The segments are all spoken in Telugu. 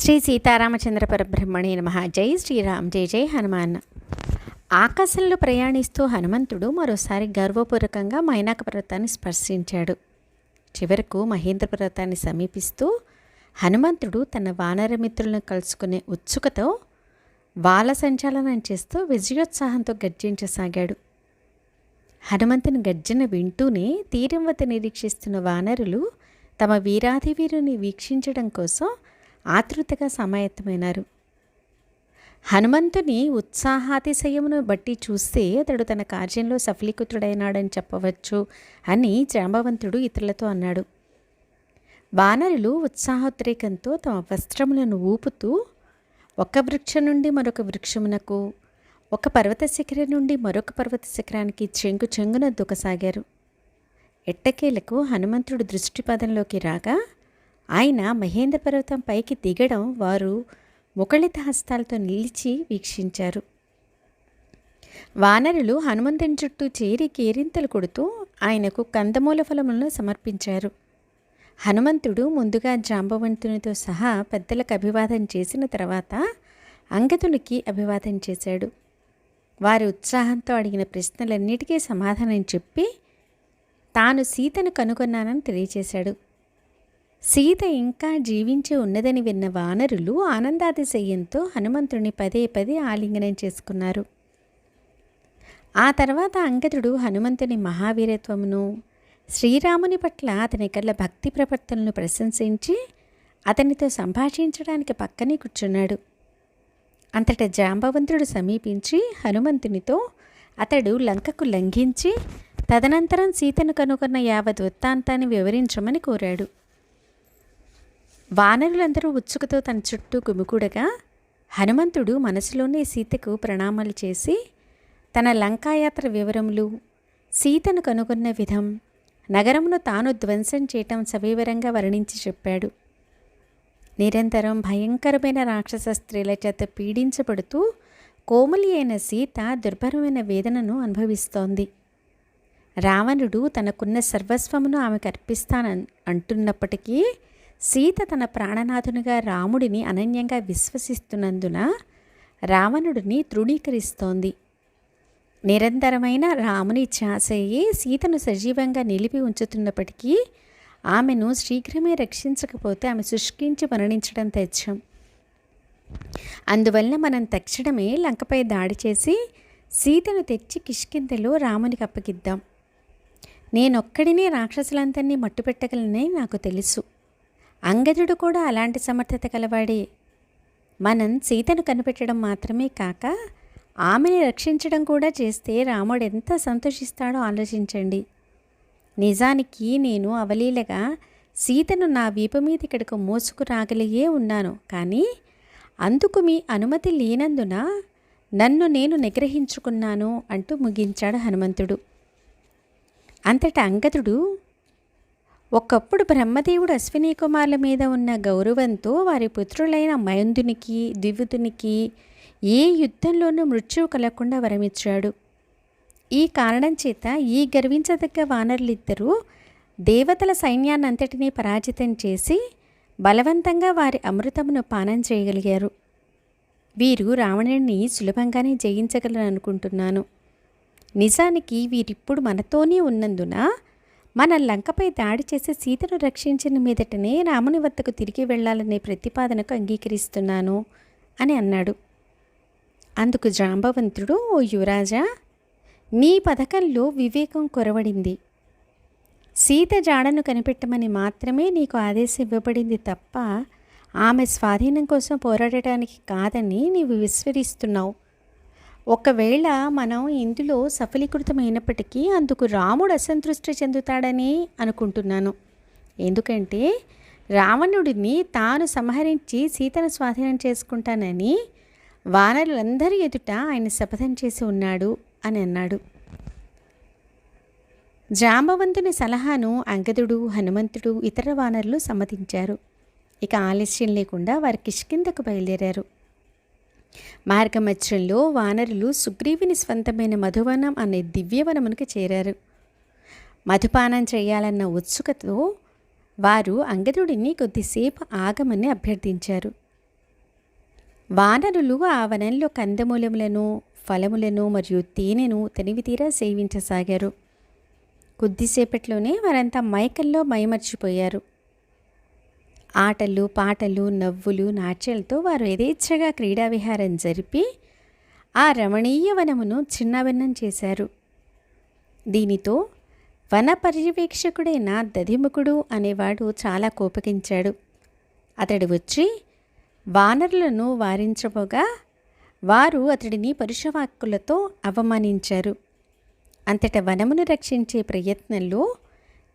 శ్రీ సీతారామచంద్ర పరబ్రహ్మణి నమ. జై శ్రీరామ్ జై జై హనుమాన్. ఆకాశంలో ప్రయాణిస్తూ హనుమంతుడు మరోసారి గర్వపూర్వకంగా మైనాక పర్వతాన్ని స్పర్శించాడు. చివరకు మహేంద్ర పర్వతాన్ని సమీపిస్తూ హనుమంతుడు తన వానరమిత్రులను కలుసుకునే ఉత్సుకతో వాల సంచాలనం చేస్తూ విజయోత్సాహంతో గర్జించసాగాడు. హనుమంతుని గర్జన వింటూనే తీరం వద్ద నిరీక్షిస్తున్న వానరులు తమ వీరాధివీరుని వీక్షించడం కోసం ఆతృతగా సమాయత్తమైనారు. హనుమంతుని ఉత్సాహాతిశయమును బట్టి చూస్తే అతడు తన కార్యంలో సఫలీకృతుడైనాడని చెప్పవచ్చు అని జాంబవంతుడు ఇతరులతో అన్నాడు. వానరులు ఉత్సాహోద్రేకంతో తమ వస్త్రములను ఊపుతూ ఒక వృక్షం నుండి మరొక వృక్షమునకు ఒక పర్వత శిఖరం నుండి మరొక పర్వత శిఖరానికి చెంగు చెంగున దుకసాగారు. ఎట్టకేలకు హనుమంతుడు దృష్టిపదంలోకి రాగా ఆయన మహేంద్ర పర్వతం పైకి దిగడం వారు ముకళిత హస్తాలతో నిలిచి వీక్షించారు. వానరులు హనుమంతుని చుట్టూ చేరి కేరింతలు కొడుతూ ఆయనకు కందమూల ఫలములను సమర్పించారు. హనుమంతుడు ముందుగా జాంబవంతునితో సహా పెద్దలకు అభివాదం చేసిన తర్వాత అంగతునికి అభివాదం చేశాడు. వారి ఉత్సాహంతో అడిగిన ప్రశ్నలన్నిటికీ సమాధానం చెప్పి తాను సీతను కనుగొన్నానని తెలియచేశాడు. సీత ఇంకా జీవించి ఉన్నదని విన్న వానరులు ఆనందాతిశయంతో హనుమంతుడిని పదే పదే ఆలింగనం చేసుకున్నారు. ఆ తర్వాత అంగదుడు హనుమంతుని మహావీరత్వమును శ్రీరాముని పట్ల అతని కళ్ళ భక్తి ప్రవర్తనను ప్రశంసించి అతనితో సంభాషించడానికి పక్కనే కూర్చున్నాడు. అంతట జాంబవంతుడు సమీపించి హనుమంతునితో అతడు లంకకు లంఘించి తదనంతరం సీతను కనుగొన్న యావత్ వృత్తాంతాన్ని వివరించమని కోరాడు. వానరులందరూ ఉత్సుకతో తన చుట్టూ గుమికూడగా హనుమంతుడు మనసులోనే సీతకు ప్రణామాలు చేసి తన లంకాయాత్ర వివరములు సీతను కనుగొన్న విధం నగరమును తాను ధ్వంసం చేయటం సవివరంగా వర్ణించి చెప్పాడు. నిరంతరం భయంకరమైన రాక్షస స్త్రీల చేత పీడించబడుతూ కోమలి అయిన సీత దుర్భరమైన వేదనను అనుభవిస్తోంది. రావణుడు తనకున్న సర్వస్వమును ఆమెకు అర్పిస్తానని అంటున్నప్పటికీ సీత తన ప్రాణనాథునిగా రాముడిని అనన్యంగా విశ్వసిస్తున్నందున రావణుడిని తృణీకరిస్తోంది. నిరంతరమైన రాముని ఛాసయ్యే సీతను సజీవంగా నిలిపి ఉంచుతున్నప్పటికీ ఆమెను శీఘ్రమే రక్షించకపోతే ఆమె శుష్కించి మరణించడం తెచ్చాం అందువలన మనం తక్షణమే లంకపై దాడి చేసి సీతను తెచ్చి కిష్కిందలో రామునికి అప్పగిద్దాం. నేనొక్కడినే రాక్షసులందరినీ మట్టుపెట్టగలనని నాకు తెలుసు. అంగదుడు కూడా అలాంటి సమర్థత కలవాడే. మనం సీతను కనిపెట్టడం మాత్రమే కాక ఆమెని రక్షించడం కూడా చేస్తే రాముడు ఎంత సంతోషిస్తాడో ఆలోచించండి. నిజానికి నేను అవలీలగా సీతను నా వీపు మీద ఇక్కడికి మోసుకురాగలిగే ఉన్నాను. కానీ అందుకు మీ అనుమతి లేనందున నన్ను నేను నిగ్రహించుకున్నాను అంటూ ముగించాడు హనుమంతుడు. అంతటా అంగదుడు ఒకప్పుడు బ్రహ్మదేవుడు అశ్విని కుమారుల మీద ఉన్న గౌరవంతో వారి పుత్రులైన మయందునికి ద్వివుతునికి ఏ యుద్ధంలోనూ మృత్యువు కలగకుండా వరమిచ్చాడు. ఈ కారణం చేత ఈ గర్వించదగ్గ వానరులిద్దరూ దేవతల సైన్యాన్నంతటినీ పరాజితం చేసి బలవంతంగా వారి అమృతమును పానం చేయగలిగారు. వీరు రావణుడిని సులభంగానే జయించగలరనుకుంటున్నాను. నిజానికి వీరిప్పుడు మనతోనే ఉన్నందున మన లంకపై దాడి చేసి సీతను రక్షించిన మీదటనే రాముని వద్దకు తిరిగి వెళ్ళాలనే ప్రతిపాదనకు అంగీకరిస్తున్నాను అని అన్నాడు. అందుకు జాంబవంతుడు ఓ యువరాజా నీ పథకంలో వివేకం కొరవడింది. సీత జాడను కనిపెట్టమని మాత్రమే నీకు ఆదేశం ఇవ్వబడింది తప్ప ఆమె స్వాధీనం కోసం పోరాడటానికి కాదని నీవు విస్మరిస్తున్నావు. ఒకవేళ మనం ఇందులో సఫలీకృతమైనప్పటికీ అందుకు రాముడు అసంతృష్టి చెందుతాడని అనుకుంటున్నాను. ఎందుకంటే రావణుడిని తాను సంహరించి సీతను స్వాధీనం చేసుకుంటానని వానరులందరి ఎదుట ఆయన శపథం చేసి ఉన్నాడు అని అన్నాడు. జాంబవంతుని సలహాను అంగదుడు హనుమంతుడు ఇతర వానరులు సమ్మతించారు. ఇక ఆలస్యం లేకుండా వారి కిష్కిందకు బయలుదేరారు. మార్గమధ్యంలో వానరులు సుగ్రీవుని స్వంతమైన మధువనం అనే దివ్యవనమునికి చేరారు. మధుపానం చేయాలన్న ఉత్సుకతో వారు అంగదుడిని కొద్దిసేపు ఆగమని అభ్యర్థించారు. వానరులు ఆ వనంలో కందమూలములను ఫలములను మరియు తేనెను తనివితీరా సేవించసాగారు. కొద్దిసేపట్లోనే వారంతా మైకల్లో మైమర్చిపోయారు. ఆటలు పాటలు నవ్వులు నాట్యాలతో వారు యథేచ్ఛగా క్రీడా విహారం జరిపి ఆ రమణీయ వనమును చిన్నభిన్నం చేశారు. దీనితో వన పర్యవేక్షకుడైన దధిముఖుడు అనేవాడు చాలా కోపగించాడు. అతడు వచ్చి వానరులను వారించబోగా వారు అతడిని పరుషవాక్కులతో అవమానించారు. అంతట వనమును రక్షించే ప్రయత్నంలో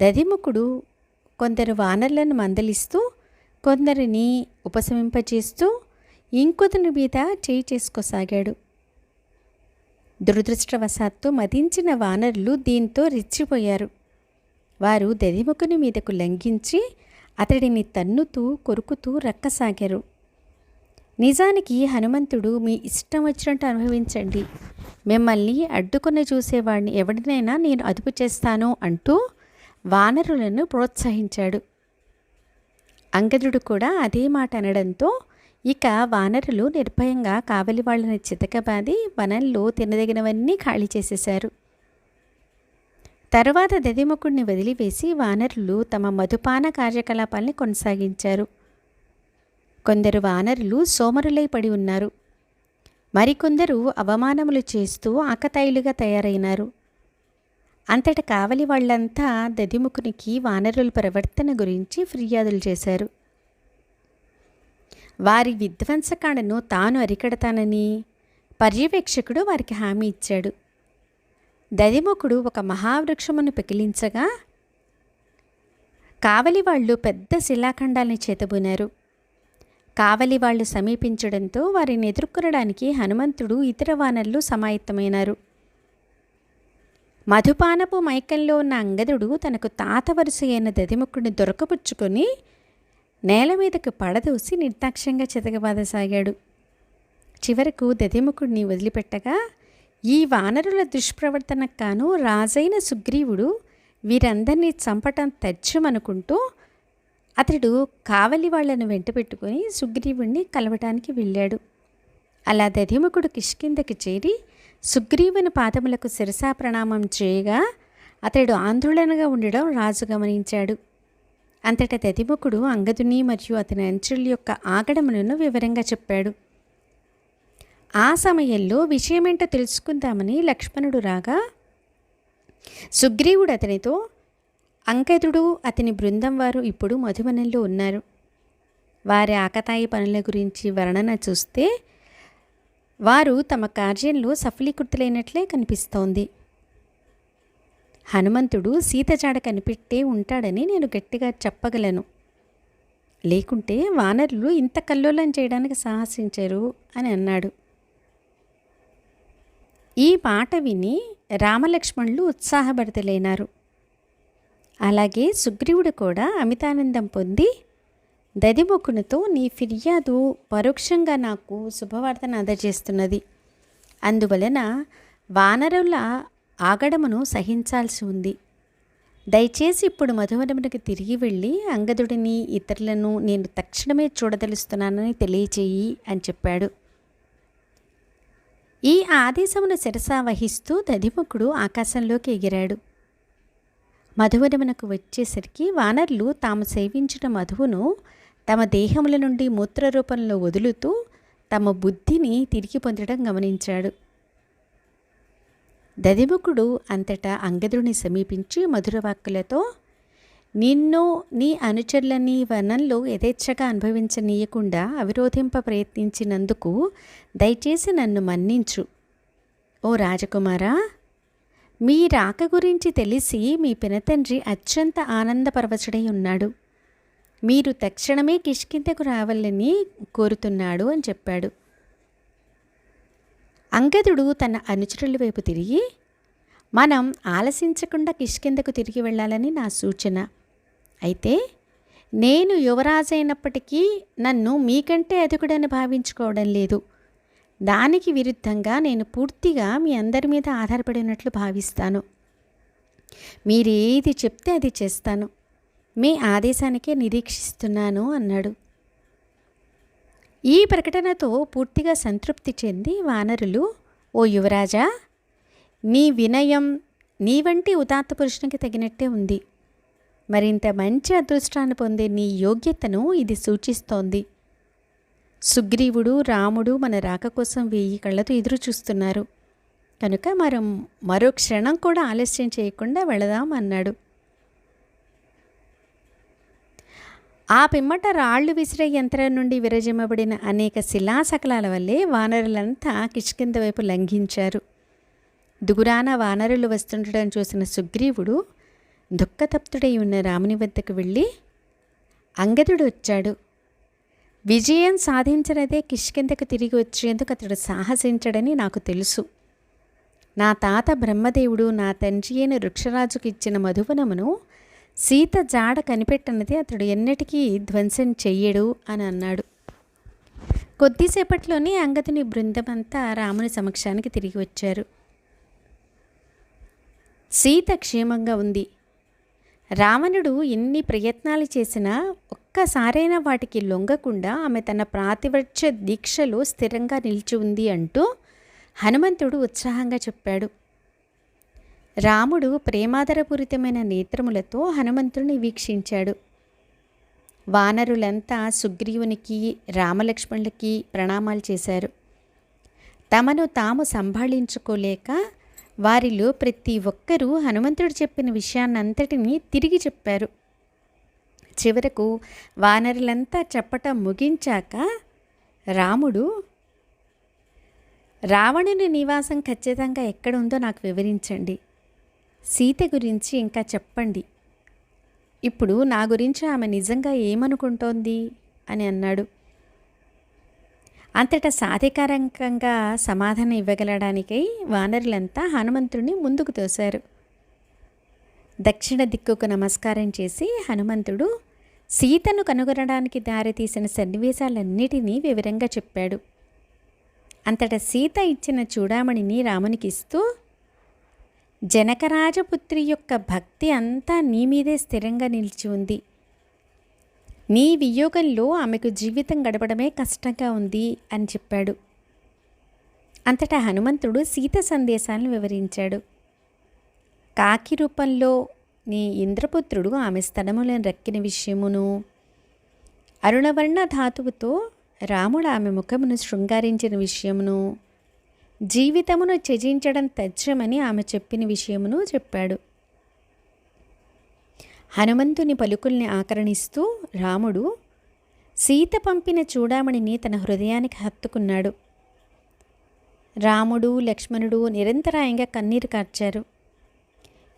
దధిముఖుడు కొందరు వానరులను మందలిస్తూ కొందరిని ఉపశమింపచేస్తూ ఇంకొతని మీద చేయి చేసుకోసాగాడు. దురదృష్టవశాత్తు మదించిన వానరులు దీంతో రెచ్చిపోయారు. వారు దదిముఖుని మీదకు లంఘించి అతడిని తన్నుతూ కొరుకుతూ రక్కసాగారు. నిజానికి హనుమంతుడు మీ ఇష్టం వచ్చినట్టు అనుభవించండి. మిమ్మల్ని అడ్డుకుని చూసేవాడిని ఎవరినైనా నేను అదుపు చేస్తాను అంటూ వానరులను ప్రోత్సహించాడు. అంగదుడు కూడా అదే మాట అనడంతో ఇక వానరులు నిర్భయంగా కావలి వాళ్ళని చితకబాది వనంలో తినదగినవన్నీ ఖాళీ చేసేశారు. తరువాత దదిముఖుడిని వదిలివేసి వానరులు తమ మధుపాన కార్యకలాపాల్ని కొనసాగించారు. కొందరు వానరులు సోమరులై పడి ఉన్నారు. మరికొందరు అవమానములు చేస్తూ ఆకతాయిలుగా తయారైనారు. అంతట కావలి వాళ్ళంతా దదిముఖునికి వానరుల ప్రవర్తన గురించి ఫిర్యాదులు చేశారు. వారి విధ్వంసకాండను తాను అరికడతానని పర్యవేక్షకుడు వారికి హామీ ఇచ్చాడు. దదిముఖుడు ఒక మహావృక్షమును పెకిలించగా కావలి వాళ్ళు పెద్ద శిలాఖండాల్ని చేతబూనారు. కావలి వాళ్ళు సమీపించడంతో వారిని ఎదుర్కొనడానికి హనుమంతుడు ఇతర వానరులు సమాయత్తమైనారు. మధుపానపు మైకంలో ఉన్న అంగదుడు తనకు తాత వరుస అయిన దదిముక్కుడిని దొరకపుచ్చుకొని నేల మీదకు పడదూసి నిర్దాక్ష్యంగా చితకబాదసాగాడు చివరకు దదిముఖుడిని వదిలిపెట్టగా ఈ వానరుల దుష్ప్రవర్తనకు కాను రాజైన సుగ్రీవుడు వీరందరినీ చంపటం తథ్యమనుకుంటూ అతడు కావలి వాళ్ళను వెంటపెట్టుకొని సుగ్రీవుణ్ణి కలవటానికి వెళ్ళాడు. అలా దధిముఖుడు కిష్కిందకి చేరి సుగ్రీవుని పాదములకు శిరసా ప్రణామం చేయగా అతడు ఆందోళనగా ఉండడం రాజు గమనించాడు. అంతట తదిముఖుడు అంగదుని మరియు అతని అంచుల యొక్క ఆగడములను వివరంగా చెప్పాడు. ఆ సమయంలో విషయమేంటో తెలుసుకుందామని లక్ష్మణుడు రాగా సుగ్రీవుడు అతనితో అంకదుడు అతని బృందం వారు ఇప్పుడు మధువనంలో ఉన్నారు. వారి ఆకతాయి పనుల గురించి వర్ణన చూస్తే వారు తమ కార్యంలో సఫలీకృతులైనట్లే కనిపిస్తోంది. హనుమంతుడు సీతజాడ కనిపెట్టే ఉంటాడని నేను గట్టిగా చెప్పగలను. లేకుంటే వానరులు ఇంత కల్లోలం చేయడానికి సాహసించారు అని అన్నాడు. ఈ పాట విని రామలక్ష్మణులు ఉత్సాహభరితులైనారు. అలాగే సుగ్రీవుడు కూడా అమితానందం పొంది దదిముఖునితో నీ ఫిర్యాదు పరోక్షంగా నాకు శుభవార్తను అందజేస్తున్నది. అందువలన వానరుల ఆగడమును సహించాల్సి ఉంది. దయచేసి ఇప్పుడు మధువనమునికి తిరిగి వెళ్ళి అంగదుడిని ఇతరులను నేను తక్షణమే చూడదలుస్తున్నానని తెలియచేయి అని చెప్పాడు. ఈ ఆదేశమును శిరసా వహిస్తూ దధిముఖుడు ఆకాశంలోకి ఎగిరాడు. మధువనమునకు వచ్చేసరికి వానర్లు తాము సేవించిన మధువును తమ దేహముల నుండి మూత్ర రూపంలో వదులుతూ తమ బుద్ధిని తిరిగి పొందడం గమనించాడు. దదిముఖుడు అంతటా అంగదుడిని సమీపించి మధురవాక్కులతో నిన్ను నీ అనుచరులని వనంలో యథేచ్ఛగా అనుభవించనీయకుండా అవిరోధింప ప్రయత్నించినందుకు దయచేసి నన్ను మన్నించు. ఓ రాజకుమారా మీ రాక గురించి తెలిసి మీ పినతండ్రి అత్యంత ఆనందపరవచుడై ఉన్నాడు. మీరు తక్షణమే కిష్కింతకు రావాలని కోరుతున్నాడు అని చెప్పాడు. అంగదుడు తన అనుచరుల వైపు తిరిగి మనం ఆలసించకుండా కిష్కిందకు తిరిగి వెళ్ళాలని నా సూచన. అయితే నేను యువరాజైనప్పటికీ నన్ను మీకంటే అధికుడని భావించుకోవడం లేదు. దానికి విరుద్ధంగా నేను పూర్తిగా మీ అందరి మీద ఆధారపడినట్లు భావిస్తాను. మీరేది చెప్తే అది చేస్తాను. మీ ఆదేశానికే నిరీక్షిస్తున్నాను అన్నాడు. ఈ ప్రకటనతో పూర్తిగా సంతృప్తి చెంది వానరులు ఓ యువరాజా నీ వినయం నీ వంటి ఉదాత్త పురుషునికి తగినట్టే ఉంది. మరింత మంచి అదృష్టాన్ని పొందే నీ యోగ్యతను ఇది సూచిస్తోంది. సుగ్రీవుడు రాముడు మన రాక కోసం వెయ్యి కళ్ళతో ఎదురు చూస్తున్నారు. కనుక మనం మరో క్షణం కూడా ఆలస్యం చేయకుండా వెళదాం అన్నాడు. ఆ పిమ్మట రాళ్ళు విసిరే యంత్రం నుండి విరజిమ్మబడిన అనేక శిలాశకలాల వల్లే వానరులంతా కిష్కింద వైపు లంఘించారు. దుగురాన వానరులు వస్తుండడం చూసిన సుగ్రీవుడు దుఃఖతప్తుడై ఉన్న రాముని వద్దకు వెళ్ళి అంగదుడు వచ్చాడు. విజయం సాధించినదే కిష్కిందకు తిరిగి వచ్చేందుకు అతడు సాహసించడని నాకు తెలుసు. నా తాత బ్రహ్మదేవుడు నా తండ్రి అయిన వృక్షరాజుకు ఇచ్చిన మధువనమును సీత జాడ కనిపెట్టినది అతడు ఎన్నటికీ ధ్వంసం చెయ్యడు అని అన్నాడు. కొద్దిసేపట్లోనే అంగదుని బృందమంతా రాముని సమక్షానికి తిరిగి వచ్చారు. సీత క్షేమంగా ఉంది. రావణుడు ఎన్ని ప్రయత్నాలు చేసినా ఒక్కసారైనా వాటికి లొంగకుండా ఆమె తన ప్రాతివృక్ష దీక్షలో స్థిరంగా నిలిచి ఉంది అంటూ హనుమంతుడు ఉత్సాహంగా చెప్పాడు. రాముడు ప్రేమాదరపూరితమైన నేత్రములతో హనుమంతుడిని వీక్షించాడు. వానరులంతా సుగ్రీవునికి రామలక్ష్మణులకి ప్రణామాలు చేశారు. తమను తాము సంభాళించుకోలేక వారిలో ప్రతి ఒక్కరూ హనుమంతుడు చెప్పిన విషయాన్నంతటినీ తిరిగి చెప్పారు. చివరకు వానరులంతా చెప్పటం ముగించాక రాముడు రావణుని నివాసం ఖచ్చితంగా ఎక్కడ ఉందో నాకు వివరించండి. సీత గురించి ఇంకా చెప్పండి. ఇప్పుడు నా గురించి ఆమె నిజంగా ఏమనుకుంటోంది? అని అన్నాడు. అంతటా సాధికారకంగా సమాధానం ఇవ్వగలడానికై వానరులంతా హనుమంతుడిని ముందుకు తోశారు. దక్షిణ దిక్కుకు నమస్కారం చేసి హనుమంతుడు సీతను కనుగొనడానికి దారితీసిన సన్నివేశాలన్నిటినీ వివరంగా చెప్పాడు. అంతటా సీత ఇచ్చిన చూడామణిని రామునికి ఇస్తూ జనకరాజపుత్రి యొక్క భక్తి అంతా నీ మీదే స్థిరంగా నిలిచి ఉంది. నీ వియోగంలో ఆమెకు జీవితం గడపడమే కష్టంగా ఉంది అని చెప్పాడు. అంతటా హనుమంతుడు సీత సందేశాలను వివరించాడు. కాకి రూపంలో నీ ఇంద్రపుత్రుడు ఆమె స్థలములను రక్కిన విషయమును అరుణవర్ణ ధాతువుతో రాముడు ఆమె ముఖమును శృంగారించిన విషయమును జీవితమును త్యజించడం తథ్యమని ఆమె చెప్పిన విషయమును చెప్పాడు. హనుమంతుని పలుకుల్ని ఆకరణిస్తూ రాముడు సీత పంపిన చూడామణిని తన హృదయానికి హత్తుకున్నాడు. రాముడు లక్ష్మణుడు నిరంతరాయంగా కన్నీరు కార్చారు.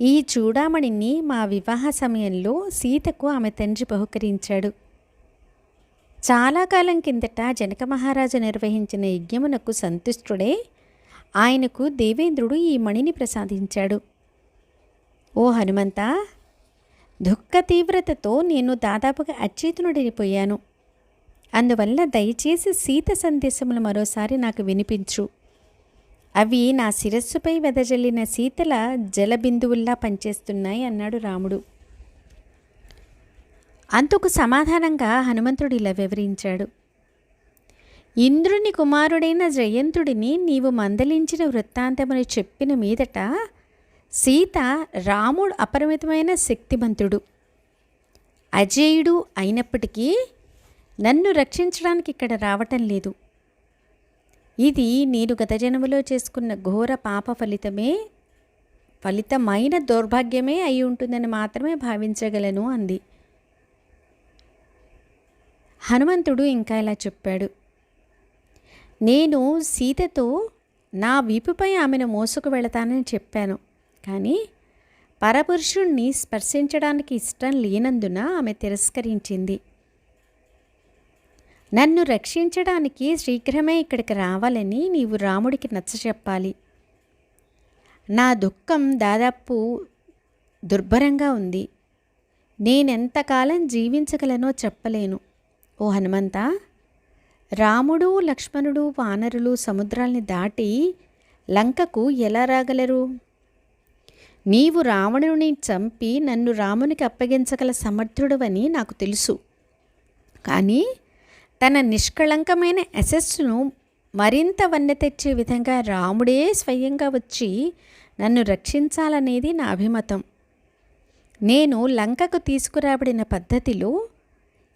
ఈ చూడామణిని మా వివాహ సమయంలో సీతకు ఆమె తండ్రి బహుకరించాడు. చాలా కాలం కిందట జనక మహారాజు నిర్వహించిన యజ్ఞమునకు సంతుష్టుడే ఆయనకు దేవేంద్రుడు ఈ మణిని ప్రసాదించాడు. ఓ హనుమంత దుఃఖ తీవ్రతతో నేను దాదాపుగా అచేతనుడిపోయాను అందువల్ల దయచేసి సీత సందేశములు మరోసారి నాకు వినిపించు. అవి నా శిరస్సుపై వెదజల్లిన శీతల జలబిందువుల్లా పనిచేస్తున్నాయి అన్నాడు రాముడు. అంతకు సమాధానంగా హనుమంతుడు ఇలా వివరించాడు. ఇంద్రుని కుమారుడైన జయంతుడిని నీవు మందలించిన వృత్తాంతమని చెప్పిన మీదట సీత రాముడు అపరిమితమైన శక్తిమంతుడు. అజేయుడు అయినప్పటికీ నన్ను రక్షించడానికి ఇక్కడ రావటం లేదు. ఇది నేను గత జన్మలో చేసుకున్న ఘోర పాప ఫలితమే ఫలితమైన దౌర్భాగ్యమే అయి ఉంటుందని మాత్రమే భావించగలను అంది. హనుమంతుడు ఇంకా ఇలా చెప్పాడు. నేను సీతతో నా వీపుపై ఆమెను మోసుకు వెళతానని చెప్పాను. కానీ పరపురుషుణ్ణి స్పర్శించడానికి ఇష్టం లేనందున ఆమె తిరస్కరించింది. నన్ను రక్షించడానికి శీఘ్రమే ఇక్కడికి రావాలని నీవు రాముడికి నచ్చ చెప్పాలి. నా దుఃఖం దాదాపు దుర్భరంగా ఉంది. నేనెంతకాలం జీవించగలనో చెప్పలేను. ఓ హనుమంతా రాముడు లక్ష్మణుడు వానరులు సముద్రాల్ని దాటి లంకకు ఎలా రాగలరు? నీవు రావణుని చంపి నన్ను రామునికి అప్పగించగల సమర్థుడవని నాకు తెలుసు. కానీ తన నిష్కళంకమైన యశస్సును మరింత వన్నె తెచ్చే విధంగా రాముడే స్వయంగా వచ్చి నన్ను రక్షించాలనేది నా అభిమతం. నేను లంకకు తీసుకురాబడిన పద్ధతిలో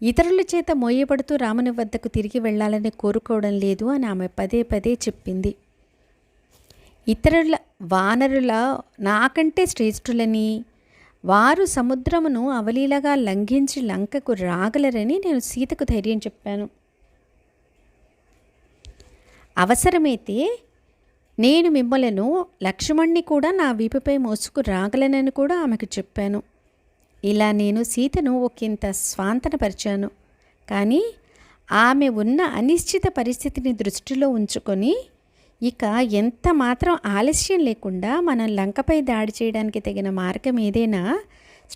ఇతరుల చేత మోయబడుతూ రాముని వద్దకు తిరిగి వెళ్ళాలని కోరుకోవడం లేదు అని ఆమె పదే పదే చెప్పింది. ఇతరుల వానరుల నాకంటే శ్రేష్ఠులని వారు సముద్రమును అవలీలగా లంఘించి లంకకు రాగలరని నేను సీతకు ధైర్యం చెప్పాను. అవసరమైతే నేను మిమ్మలను లక్ష్మణ్ణి కూడా నా వీపుపై మోసుకు రాగలనని కూడా ఆమెకు చెప్పాను. ఇలా నేను సీతను ఒకంత స్వాంతనపరిచాను. కానీ ఆమె ఉన్న అనిశ్చిత పరిస్థితిని దృష్టిలో ఉంచుకొని ఇక ఎంత మాత్రం ఆలస్యం లేకుండా మనం లంకపై దాడి చేయడానికి తగిన మార్గం ఏదైనా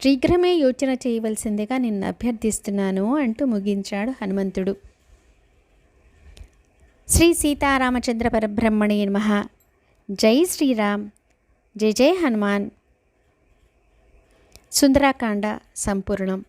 శీఘ్రమే యోచన చేయవలసిందిగా నిన్ను అభ్యర్థిస్తున్నాను అంటూ ముగించాడు హనుమంతుడు. శ్రీ సీతారామచంద్ర పరబ్రహ్మణే నమ. జై శ్రీరామ్. జై జై హనుమాన్. సుందరాకాండ సంపూర్ణం.